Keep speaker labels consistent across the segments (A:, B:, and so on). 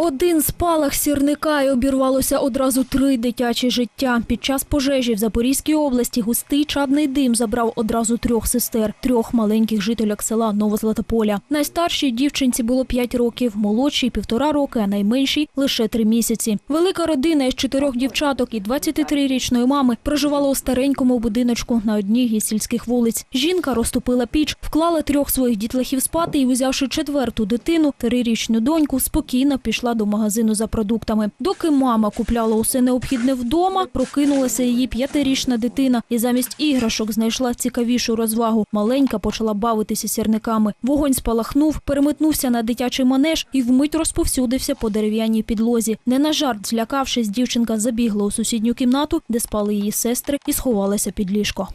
A: Один спалах сірника і обірвалося одразу три дитячі життя. Під час пожежі в Запорізькій області густий чадний дим забрав одразу трьох сестер, трьох маленьких жительок села Новозлатополя. Найстаршій дівчинці було 5 років, молодшій – півтора роки, а найменшій – лише три місяці. Велика родина із чотирьох дівчаток і 23-річної мами проживала у старенькому будиночку на одній із сільських вулиць. Жінка розтопила піч, вклала трьох своїх дітлахів спати і, узявши четверту дитину, трирічну доньку, спокійно пішла до магазину за продуктами. Доки мама купляла усе необхідне вдома, прокинулася її п'ятирічна дитина і замість іграшок знайшла цікавішу розвагу. Маленька почала бавитися сірниками. Вогонь спалахнув, переметнувся на дитячий манеж і вмить розповсюдився по дерев'яній підлозі. Не на жарт злякавшись, дівчинка забігла у сусідню кімнату, де спали її сестри, і сховалася під ліжко.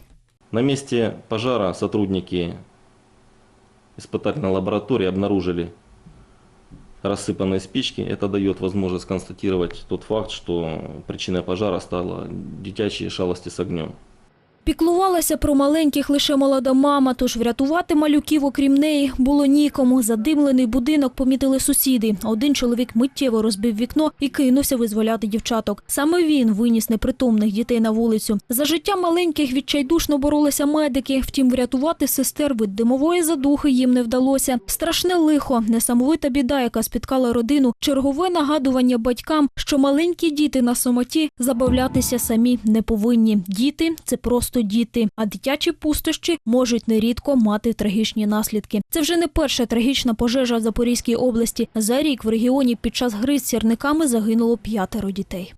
B: На месте пожара сотрудники испытательной лаборатории обнаружили рассыпанные спички. Это дает возможность констатировать тот факт, что причиной пожара стало детячие шалости с огнем.
A: Піклувалася про маленьких лише молода мама, тож врятувати малюків, окрім неї, було нікому. Задимлений будинок помітили сусіди. Один чоловік миттєво розбив вікно і кинувся визволяти дівчаток. Саме він виніс непритомних дітей на вулицю. За життя маленьких відчайдушно боролися медики. Втім, врятувати сестер від димової задухи їм не вдалося. Страшне лихо, несамовита біда, яка спіткала родину, чергове нагадування батькам, що маленькі діти на самоті забавлятися самі не повинні. Діти це просто діти, а дитячі пустощі можуть нерідко мати трагічні наслідки. Це вже не перша трагічна пожежа в Запорізькій області. За рік в регіоні під час гри з сірниками загинуло п'ятеро дітей.